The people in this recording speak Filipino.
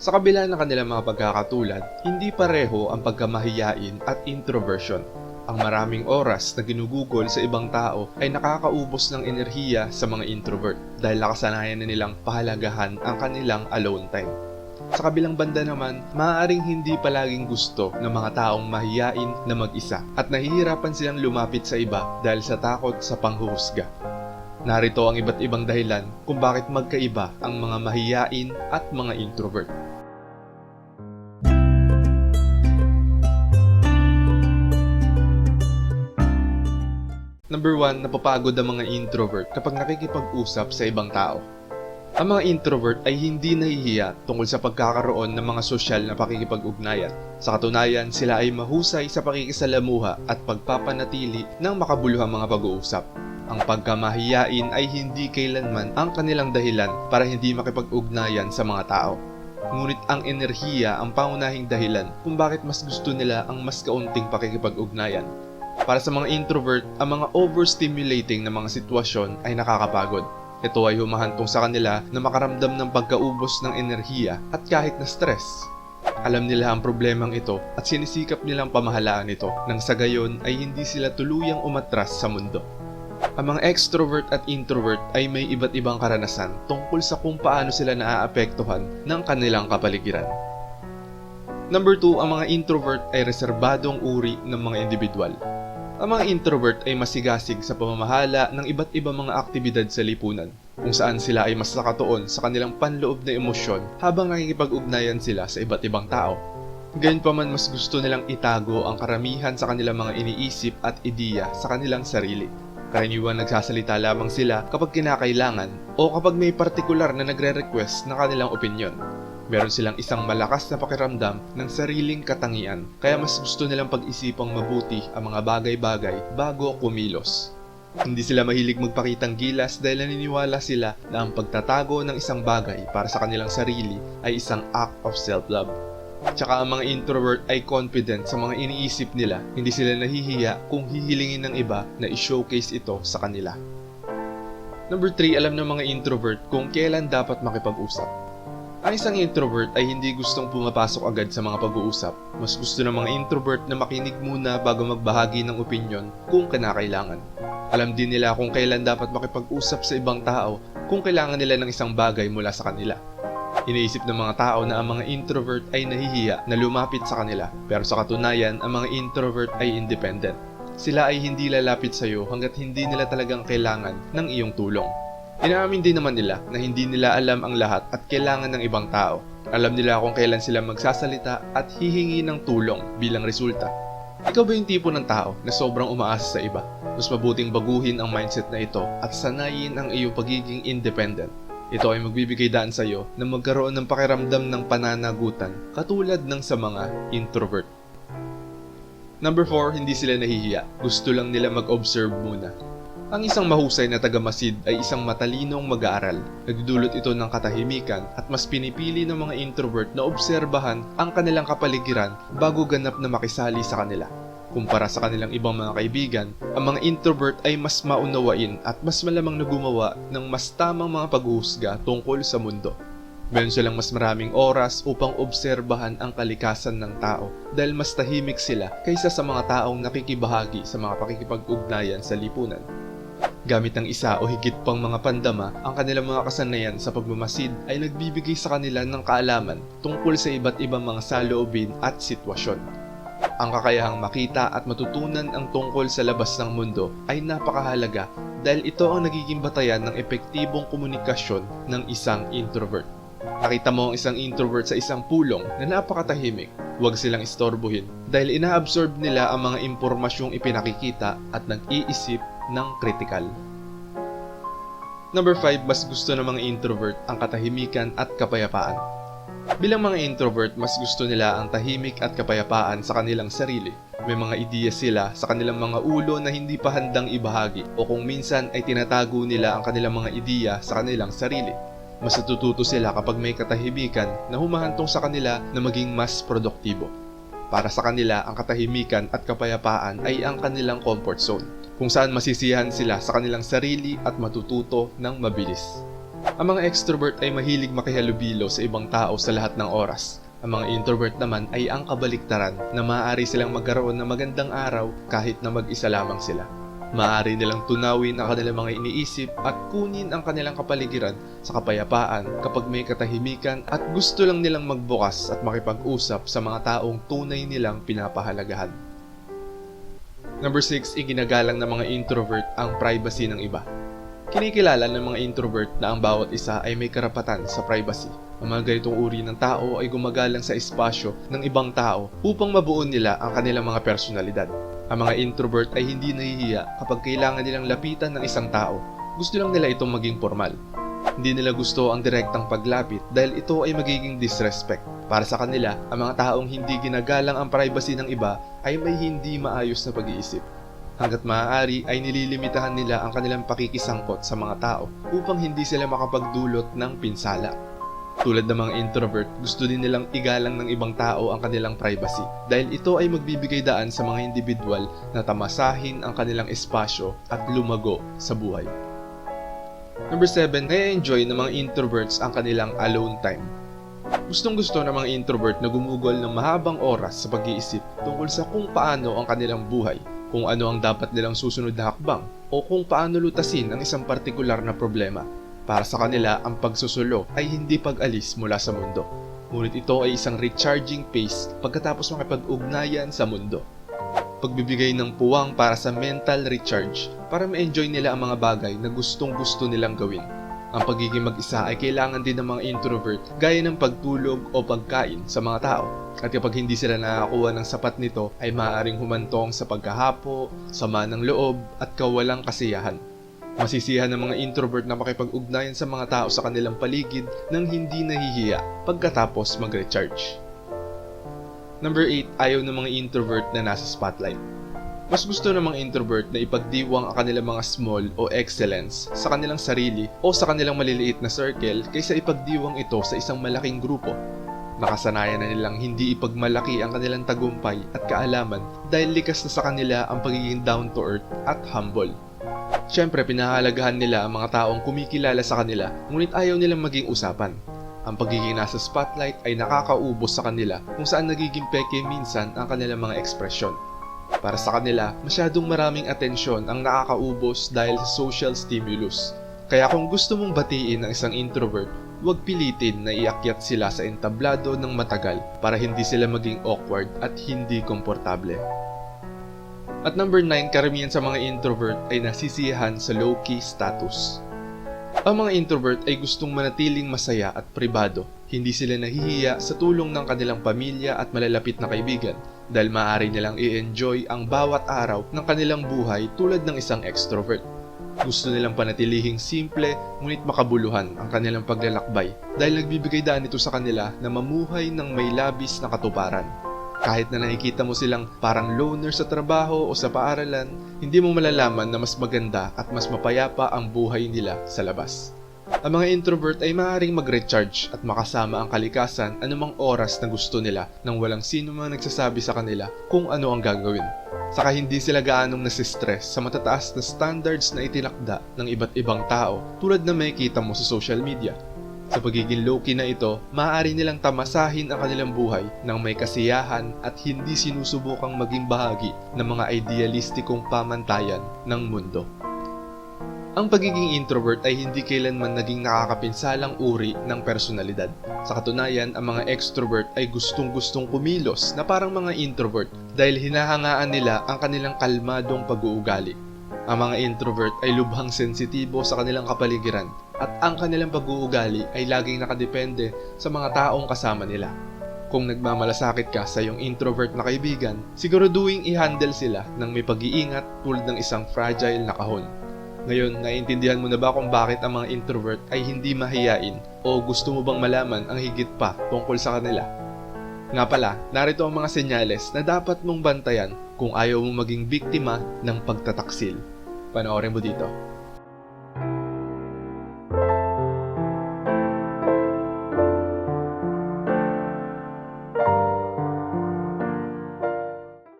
Sa kabila ng kanilang mga pagkakatulad, hindi pareho ang pagkamahiyain at introversion. Ang maraming oras na ginugugol sa ibang tao ay nakakaubos ng enerhiya sa mga introvert dahil nakasanayan na nilang pahalagahan ang kanilang alone time. Sa kabilang banda naman, maaaring hindi palaging gusto ng mga taong mahiyain na mag-isa at nahihirapan silang lumapit sa iba dahil sa takot sa panghuhusga. Narito ang iba't ibang dahilan kung bakit magkaiba ang mga mahiyain at mga introvert. Number 1, napapagod ang mga introvert kapag nakikipag-usap sa ibang tao. Ang mga introvert ay hindi nahihiya tungkol sa pagkakaroon ng mga sosyal na pakikipag-ugnayan. Sa katunayan, sila ay mahusay sa pakikisalamuha at pagpapanatili ng makabuluhang mga pag-uusap. Ang pagkamahiyain ay hindi kailanman ang kanilang dahilan para hindi makipag-ugnayan sa mga tao. Ngunit ang enerhiya ang pangunahing dahilan kung bakit mas gusto nila ang mas kaunting pakikipag-ugnayan. Para sa mga introvert, ang mga overstimulating na mga sitwasyon ay nakakapagod. Ito ay humahantong sa kanila na makaramdam ng pagkaubos ng enerhiya at kahit na stress. Alam nila ang problemang ito at sinisikap nilang pamahalaan ito nang sa gayon ay hindi sila tuluyang umatras sa mundo. Ang mga extrovert at introvert ay may iba't ibang karanasan tungkol sa kung paano sila naaapektuhan ng kanilang kapaligiran. Number 2, ang mga introvert ay reserbadong uri ng mga individual. Ang mga introvert ay masigasig sa pamamahala ng iba't ibang mga aktibidad sa lipunan, kung saan sila ay mas nakatuon sa kanilang panloob na emosyon habang nakikipag-ugnayan sila sa iba't ibang tao. Gayunpaman mas gusto nilang itago ang karamihan sa kanilang mga iniisip at ideya sa kanilang sarili. Karaniwan nagsasalita lamang sila kapag kinakailangan o kapag may partikular na nagre-request ng kanilang opinyon. Meron silang isang malakas na pakiramdam ng sariling katangian, kaya mas gusto nilang pag-isipang mabuti ang mga bagay-bagay bago kumilos. Hindi sila mahilig magpakitang gilas dahil naniniwala sila na ang pagtatago ng isang bagay para sa kanilang sarili ay isang act of self-love. Tsaka ang mga introvert ay confident sa mga iniisip nila, hindi sila nahihiya kung hihilingin ng iba na i-showcase ito sa kanila. Number 3, alam ng mga introvert kung kailan dapat makipag-usap. Ang isang introvert ay hindi gustong pumapasok agad sa mga pag-uusap. Mas gusto ng mga introvert na makinig muna bago magbahagi ng opinyon kung kinakailangan. Alam din nila kung kailan dapat makipag-usap sa ibang tao kung kailangan nila ng isang bagay mula sa kanila. Iniisip ng mga tao na ang mga introvert ay nahihiya na lumapit sa kanila, pero sa katunayan, ang mga introvert ay independent. Sila ay hindi lalapit sa iyo hanggat hindi nila talagang kailangan ng iyong tulong. Inaamin din naman nila na hindi nila alam ang lahat at kailangan ng ibang tao. Alam nila kung kailan sila magsasalita at hihingi ng tulong bilang resulta. Ikaw ba yung tipo ng tao na sobrang umaasa sa iba? Mas mabuting baguhin ang mindset na ito at sanayin ang iyong pagiging independent. Ito ay magbibigay daan sa iyo na magkaroon ng pakiramdam ng pananagutan katulad ng sa mga introvert. Number 4, hindi sila nahihiya. Gusto lang nila mag-observe muna. Ang isang mahusay na tagamasid ay isang matalinong mag-aaral. Nagdudulot ito ng katahimikan at mas pinipili ng mga introvert na obserbahan ang kanilang kapaligiran bago ganap na makisali sa kanila. Kumpara sa kanilang ibang mga kaibigan, ang mga introvert ay mas maunawain at mas malamang na gumawa ng mas tamang mga paghuhusga tungkol sa mundo. Meron silang mas maraming oras upang obserbahan ang kalikasan ng tao dahil mas tahimik sila kaysa sa mga taong nakikibahagi sa mga pakikipag-ugnayan sa lipunan. Gamit ang isa o higit pang mga pandama, ang kanilang mga kasanayan sa pagmamasid ay nagbibigay sa kanila ng kaalaman tungkol sa iba't ibang mga saloobin at sitwasyon. Ang kakayahang makita at matutunan ang tungkol sa labas ng mundo ay napakahalaga dahil ito ang nagiging batayan ng epektibong komunikasyon ng isang introvert. Nakita mo ang isang introvert sa isang pulong na napakatahimik. Huwag silang istorbohin dahil inaabsorb nila ang mga impormasyong ipinakikita at nag-iisip ng kritikal. Number 5, mas gusto ng mga introvert ang katahimikan at kapayapaan. Bilang mga introvert, mas gusto nila ang tahimik at kapayapaan sa kanilang sarili. May mga ideya sila sa kanilang mga ulo na hindi pa handang ibahagi o kung minsan ay tinatago nila ang kanilang mga ideya sa kanilang sarili. Mas natututo sila kapag may katahimikan na humahantong sa kanila na maging mas produktibo. Para sa kanila, ang katahimikan at kapayapaan ay ang kanilang comfort zone, kung saan masisiyahan sila sa kanilang sarili at matututo ng mabilis. Ang mga extrovert ay mahilig makihalubilo sa ibang tao sa lahat ng oras. Ang mga introvert naman ay ang kabaliktaran na maaari silang magkaroon ng magandang araw kahit na mag-isa lamang sila. Maaari nilang tunawin ang kanilang mga iniisip at kunin ang kanilang kapaligiran sa kapayapaan kapag may katahimikan at gusto lang nilang magbukas at makipag-usap sa mga taong tunay nilang pinapahalagahan. Number 6, iginagalang ng mga introvert ang privacy ng iba. Kinikilala ng mga introvert na ang bawat isa ay may karapatan sa privacy. Ang mga ganitong uri ng tao ay gumagalang sa espasyo ng ibang tao upang mabuo nila ang kanilang mga personalidad. Ang mga introvert ay hindi nahihiya kapag kailangan nilang lapitan ng isang tao. Gusto lang nila itong maging formal. Hindi nila gusto ang direktang paglapit dahil ito ay magiging disrespect. Para sa kanila, ang mga taong hindi ginagalang ang privacy ng iba ay may hindi maayos na pag-iisip. Hanggat maaari ay nililimitahan nila ang kanilang pakikisangkot sa mga tao upang hindi sila makapagdulot ng pinsala. Tulad ng mga introvert, gusto din nilang igalang ng ibang tao ang kanilang privacy dahil ito ay magbibigay daan sa mga individual na tamasahin ang kanilang espasyo at lumago sa buhay. Number 7, na-enjoy ng mga introverts ang kanilang alone time. Gustong gusto ng mga introvert na gumugol ng mahabang oras sa pag-iisip tungkol sa kung paano ang kanilang buhay, kung ano ang dapat nilang susunod na hakbang, o kung paano lutasin ang isang partikular na problema. Para sa kanila, ang pagsusulo ay hindi pag-alis mula sa mundo. Ngunit ito ay isang recharging pace pagkatapos makipag-ugnayan sa mundo. Pagbibigay ng puwang para sa mental recharge para ma-enjoy nila ang mga bagay na gustong gusto nilang gawin. Ang pagiging mag-isa ay kailangan din ng mga introvert gaya ng pagtulog o pagkain sa mga tao. At kapag hindi sila nakakakuha ng sapat nito ay maaaring humantong sa pagkahapo, sama ng loob at kawalang kasiyahan. Masisihan ng mga introvert na makipag-ugnayan sa mga tao sa kanilang paligid nang hindi nahihiya pagkatapos mag-recharge. Number 8, ayaw ng mga introvert na nasa spotlight. Mas gusto ng mga introvert na ipagdiwang ang kanilang mga small o excellence sa kanilang sarili o sa kanilang maliliit na circle kaysa ipagdiwang ito sa isang malaking grupo. Nakasanayan na nilang hindi ipagmalaki ang kanilang tagumpay at kaalaman dahil likas na sa kanila ang pagiging down to earth at humble. Siyempre, pinahalagahan nila ang mga taong kumikilala sa kanila, ngunit ayaw nilang maging usapan. Ang pagiging nasa spotlight ay nakakaubos sa kanila kung saan nagiging peke minsan ang kanilang mga ekspresyon. Para sa kanila, masyadong maraming atensyon ang nakakaubos dahil sa social stimulus. Kaya kung gusto mong batiin ang isang introvert, huwag pilitin na iakyat sila sa entablado ng matagal para hindi sila maging awkward at hindi komportable. At number 9, karamihan sa mga introvert ay nasisiyahan sa low-key status. Ang mga introvert ay gustong manatiling masaya at pribado. Hindi sila nahihiya sa tulong ng kanilang pamilya at malalapit na kaibigan dahil maaari nilang i-enjoy ang bawat araw ng kanilang buhay tulad ng isang extrovert. Gusto nilang panatilihing simple ngunit makabuluhan ang kanilang paglalakbay dahil nagbibigay daan ito sa kanila na mamuhay ng may labis na katuparan. Kahit na nakikita mo silang parang loner sa trabaho o sa paaralan, hindi mo malalaman na mas maganda at mas mapayapa ang buhay nila sa labas. Ang mga introvert ay maaaring mag-recharge at makasama ang kalikasan anumang oras na gusto nila nang walang sino man nagsasabi sa kanila kung ano ang gagawin. Saka hindi sila gaanong nasistress sa matataas na standards na itinakda ng iba't ibang tao tulad na makikita mo sa social media. Sa pagiging low-key na ito, maaari nilang tamasahin ang kanilang buhay ng may kasiyahan at hindi sinusubukang maging bahagi ng mga idealistikong pamantayan ng mundo. Ang pagiging introvert ay hindi kailanman naging nakakapinsalang uri ng personalidad. Sa katunayan, ang mga extrovert ay gustong-gustong kumilos na parang mga introvert dahil hinahangaan nila ang kanilang kalmadong pag-uugali. Ang mga introvert ay lubhang sensitibo sa kanilang kapaligiran at ang kanilang pag-uugali ay laging nakadepende sa mga taong kasama nila. Kung nagmamalasakit ka sa iyong introvert na kaibigan, siguraduhin i-handle sila ng may pag-iingat tulad ng isang fragile na kahon. Ngayon, naiintindihan mo na ba kung bakit ang mga introvert ay hindi mahiyain o gusto mo bang malaman ang higit pa tungkol sa kanila? Nga pala, narito ang mga senyales na dapat mong bantayan kung ayaw mo maging biktima ng pagtataksil. Panoorin mo dito.